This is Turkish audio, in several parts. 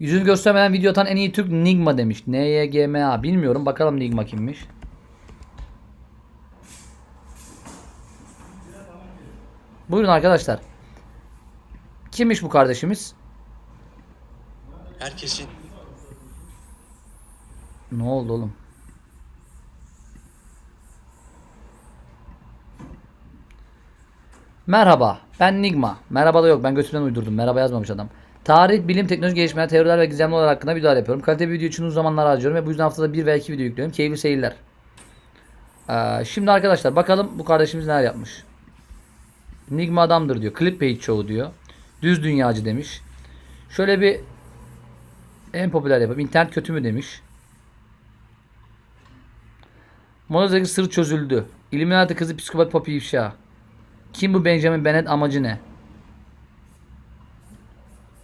Yüzünü göstermeden video atan en iyi Türk Nigma demiş. N-Y-G-M-A. Bilmiyorum. Bakalım Nigma kimmiş. Buyurun arkadaşlar. Kimmiş bu kardeşimiz? Herkesin Ne oldu oğlum? Merhaba, ben Nigma. Merhaba da yok, ben götümden uydurdum. Merhaba yazmamış adam. Tarih, bilim, teknoloji gelişmeler, teoriler ve gizemli olaylar hakkında videolar yapıyorum. Kaliteli video için uzun zamanlar harcıyorum ve bu yüzden haftada bir veya iki video yüklüyorum. Keyifli seyirler. Ee, şimdi arkadaşlar bakalım bu kardeşimiz neler yapmış. Nigma adamdır diyor. Clickbait show diyor. Düz dünyacı demiş. Şöyle bir en popüler yapım. İnternet kötü mü demiş. Monozdaki sır çözüldü. İlluminati kızı psikopat Poppy ifşa. Kim bu Benjamin Bennett amacı ne?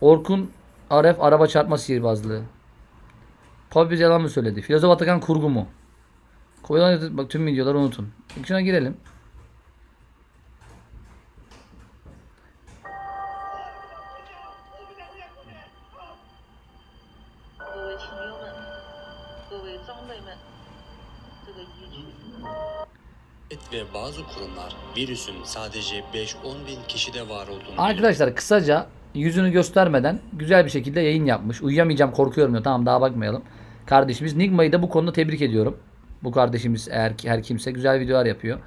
Orkun Aref araba çarpma sihirbazlığı. Pabbiz yalan mı söyledi? Filozof Atakan kurgu mu? Kovadan bak tüm videoları unutun. İçine girelim. ve bazı kurumlar virüsün sadece 5-10 bin kişide var olduğunu Arkadaşlar kısaca yüzünü göstermeden güzel bir şekilde yayın yapmış. Uyuyamayacağım korkuyorum diyor. Tamam daha bakmayalım. Kardeşimiz Nigma'yı da bu konuda tebrik ediyorum. Bu kardeşimiz eğer her kimse güzel videolar yapıyor.